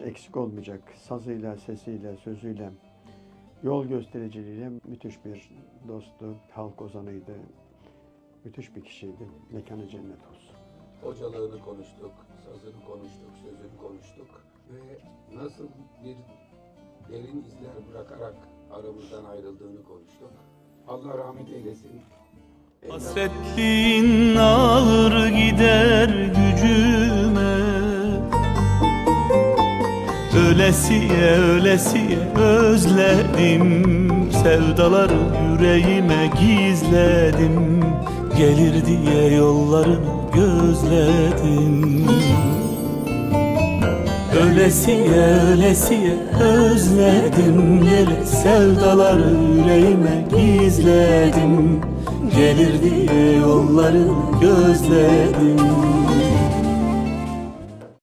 eksik olmayacak sazıyla, sesiyle, sözüyle, yol göstericiliğiyle müthiş bir dostu, halk ozanıydı. Müthiş bir kişiydi. Mekanı cennet olsun. Hocalığını konuştuk, sazını konuştuk, sözünü konuştuk ve nasıl bir derin izler bırakarak aramızdan ayrıldığını konuştuk. Allah rahmet eylesin. Hasretliğin ağır gider Ölesiye ölesiye özledim. Sevdaları yüreğime gizledim. Gelir diye yollarını gözledim. Ölesiye ölesiye özledim. Yele sevdaları yüreğime gizledim. Gelir diye yollarını gözledim